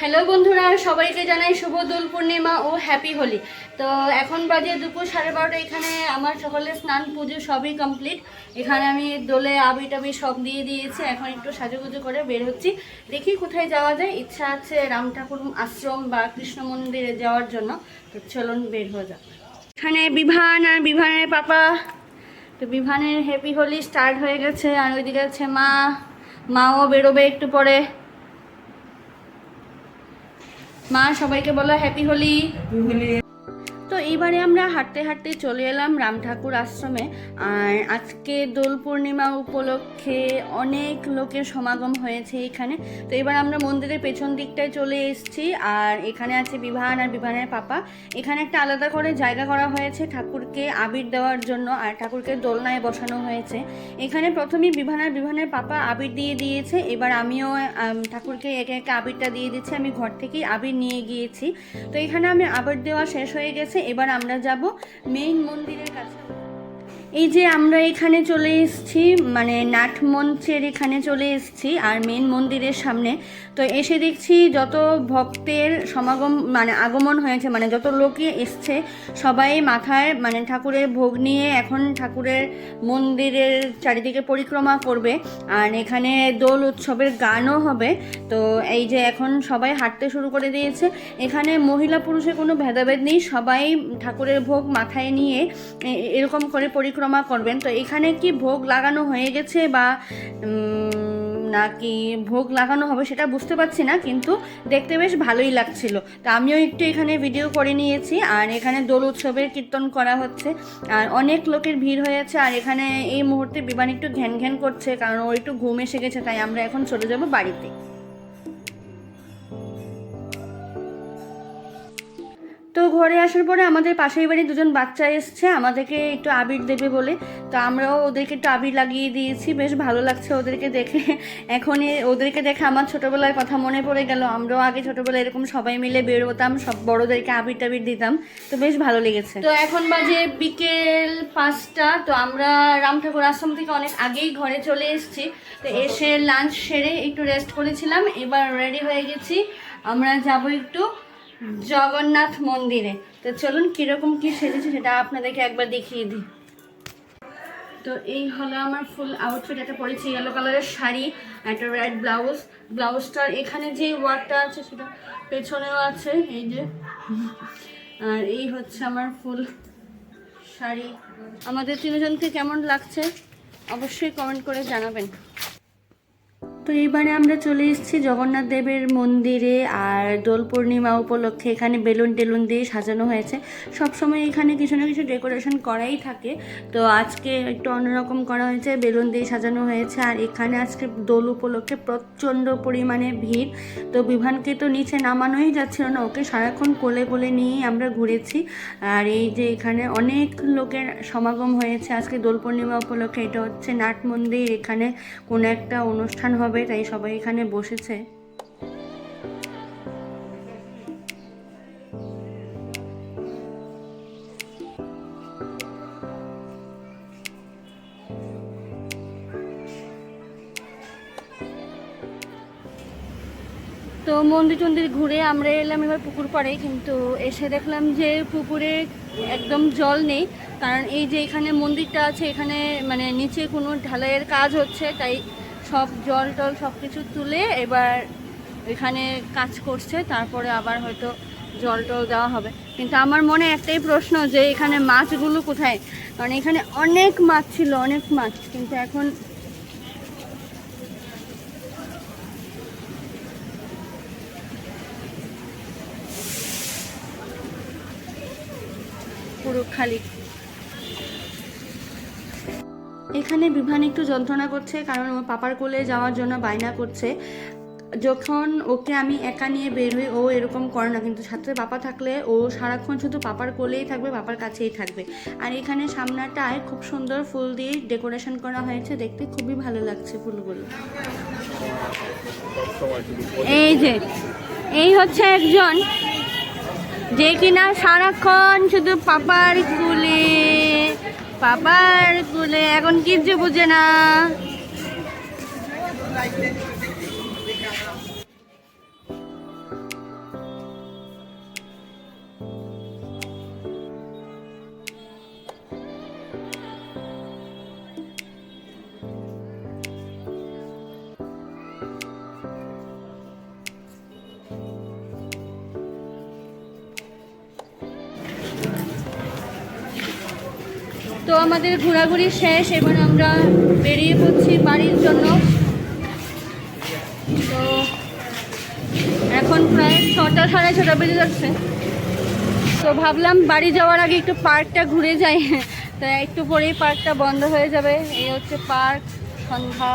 Hello বন্ধুরা, সবাইকে জানাই শুভ দোল পূর্ণিমা ও হ্যাপি হোলি। তো এখন বাজে দুপুর সাড়ে বারোটা, এখানে আমার সকালে স্নান পুজো সবই কমপ্লিট। এখানে আমি দোলে আবি টাবি সব দিয়ে দিয়েছি, এখন একটু সাজুগুজু করে বের হচ্ছি। দেখি কোথায় যাওয়া যায়, ইচ্ছা আছে রাম ঠাকুর আশ্রম বা কৃষ্ণ মন্দিরে যাওয়ার জন্য। তো চলুন বের হয়ে যাক। এখানে বিভান আর বিভানের পাপা। তো বিভানের হ্যাপি হোলি স্টার্ট হয়ে গেছে, আর ওইদিকে আছে মা। মাও বেরোবে একটু পরে। মা সবাইকে বলো হ্যাপি হোলি এইবারে আমরা হাঁটতে হাঁটতে চলে এলাম রাম ঠাকুর আশ্রমে। আর আজকে দোল পূর্ণিমা উপলক্ষে অনেক লোকের সমাগম হয়েছে এখানে। তো এবার আমরা মন্দিরের পেছন দিকটায় চলে এসেছি। আর এখানে আছে বিভান আর বিভানের পাপা। এখানে একটা আলাদা করে জায়গা করা হয়েছে ঠাকুরকে আবির দেওয়ার জন্য আর ঠাকুরকে দোলনায় বসানো হয়েছে। এখানে প্রথমেই বিভান আর বিভানের পাপা আবির দিয়ে দিয়েছে। এবার আমিও ঠাকুরকে একে একে আবিরটা দিয়ে দিচ্ছি। আমি ঘর থেকেই আবির নিয়ে গিয়েছি। তো এখানে আমি আবির দেওয়া শেষ হয়ে গেছে। এবার আমরা যাব মেইন মন্দিরের কাছে। এই যে আমরা এখানে চলে এসেছি মানে নাট মঞ্চের এখানে চলে এসেছি, আর মেন মন্দিরের সামনে। তো এসে দেখছি যত ভক্তের সমাগম মানে আগমন হয়েছে মানে যত লোকই এসছে, সবাই মাথায় মানে ঠাকুরের ভোগ নিয়ে এখন ঠাকুরের মন্দিরের চারিদিকে পরিক্রমা করবে। আর এখানে দোল উৎসবের গানও হবে। তো এই যে এখন সবাই হাঁটতে শুরু করে দিয়েছে। এখানে মহিলা পুরুষের কোনো ভেদাভেদ নেই, সবাই ঠাকুরের ভোগ মাথায় নিয়ে এরকম করে পরিক্রমা করবেন। তো এখানে কি ভোগ লাগানো হয়ে গেছে বা নাকি ভোগ লাগানো হবে সেটা বুঝতে পারছি না, কিন্তু দেখতে বেশ ভালোই লাগছিল। তো আমিও একটু এখানে ভিডিও করে নিয়েছি, আর এখানে দোল উৎসবের কীর্তন করা হচ্ছে। আর অনেক লোকের ভিড় হয়েছে আর এখানে এই মুহূর্তে বিমান একটু ঘ্যান ঘ্যান করছে, কারণ ওর একটু ঘুম এসে গেছে, তাই আমরা এখন চলে যাব বাড়িতে। ঘরে আসার পরে আমাদের পাশের বাড়ি দুজন বাচ্চা এসছে, আমাদেরকে একটু আবির দেবে বলে। তো আমরাও ওদেরকে একটু আবির লাগিয়ে দিয়েছি, বেশ ভালো লাগছে ওদেরকে দেখে। এখন এ- ওদেরকে দেখে আমার ছোটোবেলার কথা মনে পড়ে গেল। আমরাও আগে ছোটোবেলায় এরকম সবাই মিলে বেরোতাম, সব বড়োদেরকে আবির টাবির দিতাম। তো বেশ ভালো লেগেছে। তো এখন বাজে বিকেল পাঁচটা, তো আমরা রাম ঠাকুর আশ্রম থেকে অনেক আগেই ঘরে চলে এসেছি। তো এসে লাঞ্চ সেরে একটু রেস্ট করেছিলাম। এবার রেডি হয়ে গেছি। আমরা যাব একটু জগন্নাথ মন্দিরে। তো চলুন কীরকম কী সেজেছে সেটা আপনাদেরকে একবার দেখিয়ে দিই। তো এই হলো আমার ফুল আউটফিট একটা পরেছি ইয়েলো কালারের শাড়ি, একটা রেড ব্লাউজ ব্লাউজটার এখানে যে ওয়ার্কটা আছে সেটা পেছনেও আছে, এই যে। আর এই হচ্ছে আমার ফুল শাড়ি। আমাদের তিনজনকে কেমন লাগছে? অবশ্যই কমেন্ট করে জানাবেন। তো এইবারে আমরা চলে এসেছি জগন্নাথ দেবের মন্দিরে আর দোল পূর্ণিমা উপলক্ষে এখানে বেলুন টেলুন দিয়ে সাজানো হয়েছে। সবসময় এখানে কিছু না কিছু ডেকোরেশন করাই থাকে। তো আজকে একটু অন্যরকম করা হয়েছে, বেলুন দিয়ে সাজানো হয়েছে। আর এখানে আজকে দোল উপলক্ষে প্রচণ্ড পরিমাণে ভিড়। তো বিভানকে তো নিচে নামানোই যাচ্ছিল না, ওকে সারাক্ষণ কোলে কোলে নিয়েই আমরা ঘুরেছি। আর এই যে এখানে অনেক লোকের সমাগম হয়েছে আজকে দোল পূর্ণিমা উপলক্ষে। এটা হচ্ছে নাট মন্দির। এখানে কোনো একটা অনুষ্ঠান হবে তাই সবাই এখানে বসেছে। তো মন্দির টন্দির ঘুরে আমরা এলাম এবার পুকুর পাড়ে কিন্তু এসে দেখলাম যে পুকুরে একদম জল নেই, কারণ এই যে এখানে মন্দিরটা আছে, এখানে মানে নিচে কোনো ঢালাইয়ের কাজ হচ্ছে, তাই সব জল টল সব কিছু তুলে এবার এখানে কাজ করছে, তারপরে আবার হয়তো জল টল দেওয়া হবে। কিন্তু আমার মনে একটাই প্রশ্ন যে এখানে মাছগুলো কোথায়? কারণ এখানে অনেক মাছ ছিল, অনেক মাছ, কিন্তু এখন পুরো খালি। এখানে বিভান একটু যন্ত্রণা করছে, কারণ ও পাপার কোলে যাওয়ার জন্য বায়না করছে। যখন ওকে আমি একা নিয়ে বের হই, ও এরকম করে না। কিন্তু সাথে পাপা থাকলে ও সারাক্ষণ শুধু পাপার কোলেই থাকবে, পাপার কাছেই থাকবে। আর এখানে সামনাটায় খুব সুন্দর ফুল দিয়ে ডেকোরেশন করা হয়েছে। দেখতে খুবই ভালো লাগছে ফুলগুলো। এই যে, এই হচ্ছে একজন যে কিনা সারাক্ষণ শুধু পাপার কুলে পাপার কোলে এখন কিচ্ছু বুঝে না। তো আমাদের ঘোরাঘুরি শেষ, এবার আমরা বেরিয়ে পড়ছি বাড়ির জন্য। তো এখন প্রায় ছটা, সাড়ে ছটা বেজে যাচ্ছে। তো ভাবলাম বাড়ি যাওয়ার আগে একটু পার্কটা ঘুরে যাই। তো একটু পরেই পার্কটা বন্ধ হয়ে যাবে। এই হচ্ছে পার্ক, সন্ধ্যা।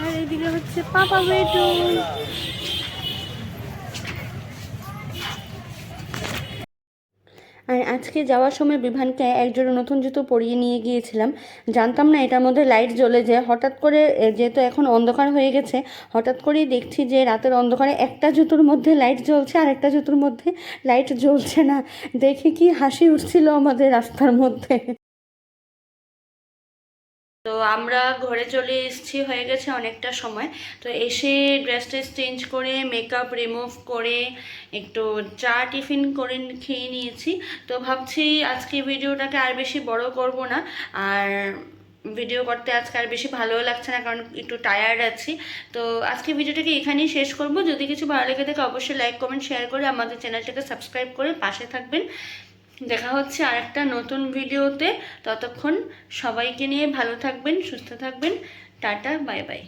আর এইদিকে হচ্ছে পাপা বেডরুম আর আজকে যাওয়ার সময় বিভানকে একজোড়া নতুন জুতো পরিয়ে নিয়ে গিয়েছিলাম। জানতাম না এটার মধ্যে লাইট জ্বলে যায় হঠাৎ করে যেহেতু এখন অন্ধকার হয়ে গেছে, হঠাৎ করেই দেখছি যে রাতের অন্ধকারে একটা জুতোর মধ্যে লাইট জ্বলছে আর একটা জুতোর মধ্যে লাইট জ্বলছে না। দেখে কি হাসি উঠছিল আমাদের রাস্তার মধ্যে। তো আমরা ঘরে চলে এসেছি, হয়ে গেছে অনেকটা সময়। তো এসে ড্রেস ট্রেস চেঞ্জ করে মেকআপ রিমুভ করে, একটু চা টিফিন করে খেয়ে নিয়েছি। তো ভাবছি আজকে ভিডিওটাকে আর বেশি বড় করব না। আর ভিডিও করতে আজকে আর বেশি ভালোও লাগছে না, কারণ একটু টায়ার্ড আছি। তো আজকে ভিডিওটাকে এখানেই শেষ করব। যদি কিছু ভালো লেগে থাকে, অবশ্যই লাইক কমেন্ট শেয়ার করে আমাদের চ্যানেলটাকে সাবস্ক্রাইব করে পাশে থাকবেন। দেখা হচ্ছে আর একটা নতুন ভিডিওতে। ততক্ষণ সবাইকে নিয়ে ভালো থাকবেন, সুস্থ থাকবেন। Tata, bye bye.